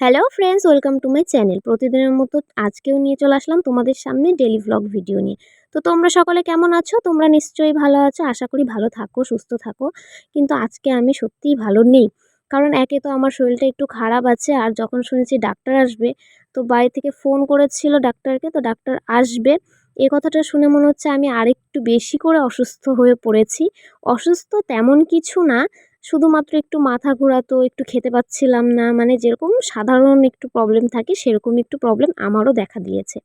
Hello friends welcome to my channel প্রতিদিনের মতো আজকেও নিয়ে চলে আসলাম তোমাদের সামনে ডেলি ভ্লগ ভিডিও নিয়ে। তো তোমরা সকলে কেমন আছো? তোমরা নিশ্চয়ই ভালো আছো, আশা করি ভালো থাকো, সুস্থ থাকো। কিন্তু আজকে আমি সত্যিই ভালো নেই। কারণ একে তো আমার শরীরটা একটু খারাপ আছে আর যখন শুনেছি ডাক্তার আসবে, তো বাড়ি থেকে ফোন করেছিল ডাক্তারকে, তো ডাক্তার আসবে। এ কথাটা শুনে মনে হচ্ছে আমি আরেকটু বেশি করে অসুস্থ হয়ে পড়েছি। অসুস্থ তেমন কিছু না শুধুমাত্র একটু মাথা ঘোরাতো, একটু খেতে পাচ্ছিলাম না মানে যেরকম সাধারণ একটু প্রবলেম থাকে সেরকম একটু প্রবলেম আমারও দেখা দিয়েছে।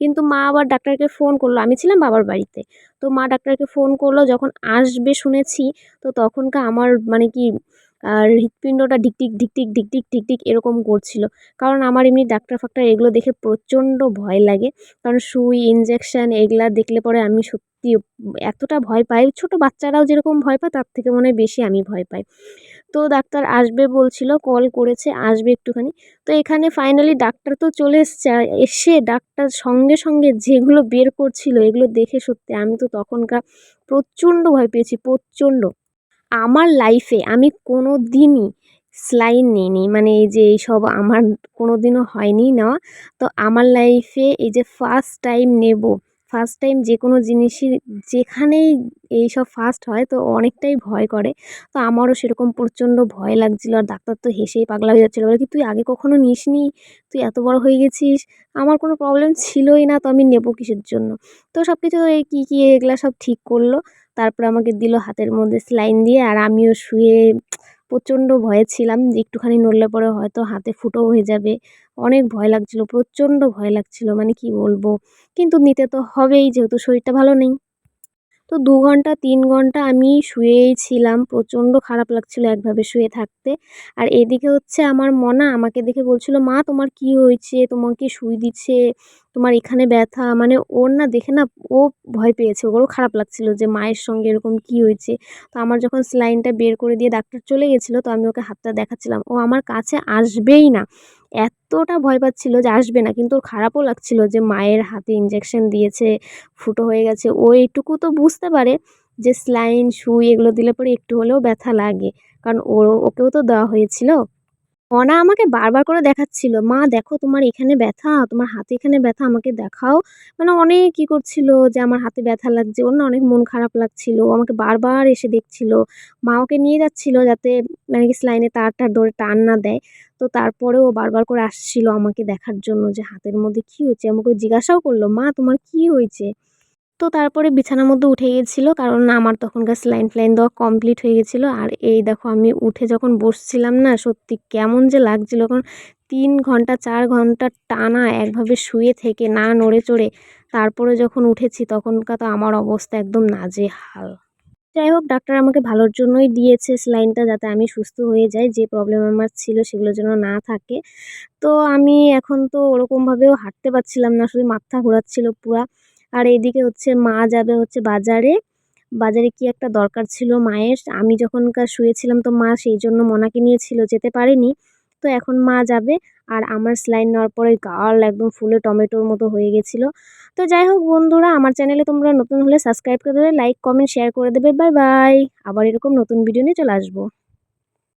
কিন্তু মা আবার ডাক্তারকে ফোন করল, আমি ছিলাম বাবার বাড়িতে। তো মা ডাক্তারকে ফোন করল, যখন আসবে শুনেছি, তো তখনকার আমার মানে কি, আর হৃৎপিণ্ডটা ঢিকটিক ঢিকটিক ঢিকটিক ঢিকটিক এরকম করছিল। কারণ আমার এমনি ডাক্তার ফাক্তার এগুলো দেখে প্রচণ্ড ভয় লাগে। কারণ সুই ইনজেকশান এগুলা দেখলে পরে আমি সত্যি এতটা ভয় পাই ছোট বাচ্চারাও যেরকম ভয় পায়, তার থেকে মনে হয় বেশি আমি ভয় পাই। তো ডাক্তার আসবে বলছিল, কল করেছে, আসবে একটুখানি। তো এখানে ফাইনালি ডাক্তার তো চলে এসছে। এসে ডাক্তার সঙ্গে সঙ্গে যেগুলো বের করছিল, এগুলো দেখে সত্যি আমি তো তখনকার প্রচণ্ড ভয় পেয়েছি, প্রচণ্ড। আমার লাইফে আমি কোনো দিনই স্লাইন নিইনি। মানে এই যে এইসব আমার কোনো দিনও হয়নি নেওয়া। তো আমার লাইফে এই যে ফার্স্ট টাইম নেব ফার্স্ট টাইম যে কোনো জিনিসই যেখানেই এই সব ফার্স্ট হয় তো অনেকটাই ভয় করে। তো আমারও সেরকম প্রচণ্ড ভয় লাগছিল আর ডাক্তার তো হেসেই পাগলা হয়ে যাচ্ছিল। বলে কি, তুই আগে কখনো নিসনি? তুই এত বড় হয়ে গেছিস? আমার কোনো প্রবলেম ছিলই না, তো আমি নেব কিসের জন্য? তো সব কিছু এই কী কী এগুলো সব ঠিক করল। তারপর আমাকে দিল হাতের মধ্যে স্লাইন দিয়ে আর আমিও শুয়ে প্রচণ্ড ভয়ে ছিলাম যে একটুখানি নড়লে পরে হয়তো হাতে ফুটো হয়ে যাবে। অনেক ভয় লাগছিল, প্রচণ্ড ভয় লাগছিল মানে কি বলব? কিন্তু নিতে তো হবেই, যেহেতু শরীরটা ভালো নেই। তো দু ঘণ্টা, তিন ঘণ্টা আমি শুয়েই ছিলাম। প্রচণ্ড খারাপ লাগছিল একভাবে শুয়ে থাকতে। আর এদিকে হচ্ছে আমার মনা আমাকে দেখে বলছিল, মা, তোমার কি হয়েছে? তোমাকে সুই দিচ্ছে, তোমার এখানে ব্যথা। মানে ওর না দেখে না ও ভয় পেয়েছে ওরও খারাপ লাগছিল যে মায়ের সঙ্গে এরকম কি হয়েছে। তো আমার যখন স্লাইনটা বের করে দিয়ে ডাক্তার চলে গেছিল, তো আমি ওকে হাতটা দেখাচ্ছিলাম। ও আমার কাছে আসবেই না। এতটা ভয় পাচ্ছিলো যে আসবে না। কিন্তু ওর খারাপও লাগছিল যে মায়ের হাতে ইঞ্জেকশন দিয়েছে, ফুটো হয়ে গেছে। ও এইটুকু তো বুঝতে পারে যে স্লাইন সুই এগুলো দিলে পরে একটু হলেও ব্যথা লাগে। কারণ ও ওকেও তো দেওয়া হয়েছিল। অনা আমাকে বারবার করে দেখাচ্ছিল, মা, দেখো তোমার এখানে ব্যথা, তোমার হাতে এখানে ব্যথা, আমাকে দেখাও। মানে অনেক কী করছিল যে আমার হাতে ব্যথা লাগছে, ওর না অনেক মন খারাপ লাগছিল আমাকে বারবার এসে দেখছিল। মা ওকে নিয়ে যাচ্ছিল যাতে মানে কি স্লাইনে তার টার ধরে টান না দেয়। তো তারপরেও বারবার করে আসছিল আমাকে দেখার জন্য যে হাতের মধ্যে কী হয়েছে, আমাকে জিজ্ঞাসাও করল, মা, তোমার কী হয়েছে? তো তারপরে বিছানার মধ্যে উঠে গেছিল, কারণ আমার তখনকার স্লাইন ফ্লাইন দেওয়া কমপ্লিট হয়ে গেছিল। আর এই দেখো আমি উঠে যখন বসছিলাম না, সত্যি কেমন যে লাগছিল এখন তিন ঘণ্টা, চার ঘণ্টা টানা একভাবে শুয়ে থেকে না নড়ে চড়ে তারপরে যখন উঠেছি, তখনকার তো আমার অবস্থা একদম নাজেহাল। যাই হোক, ডাক্তার আমাকে ভালোর জন্যই দিয়েছে স্লাইনটা যাতে আমি সুস্থ হয়ে যাই, যে প্রবলেম আমার ছিল সেগুলো যেন না থাকে। তো আমি এখন তো ওরকমভাবেও হাঁটতে পারছিলাম না, শুধু মাথা ঘোরাচ্ছিল পুরা। আর এদিকে হচ্ছে মা যাবে হচ্ছে বাজারে। বাজারে কি একটা দরকার ছিল মায়ের? আমি যখনকার শুয়েছিলাম তো মা সেই জন্য মনাকে নিয়েছিল যেতে পারেনি। তো এখন মা যাবে আর আমার স্লাইন নেওয়ার পরে গাল একদম ফুলে টমেটোর মতো হয়ে গেছিল। তো যাই হোক বন্ধুরা, আমার চ্যানেলে তোমরা নতুন হলে সাবস্ক্রাইব করে দেবে, লাইক, কমেন্ট, শেয়ার করে দেবে। Bye bye. আবার এরকম নতুন ভিডিও নিয়ে চলে আসব।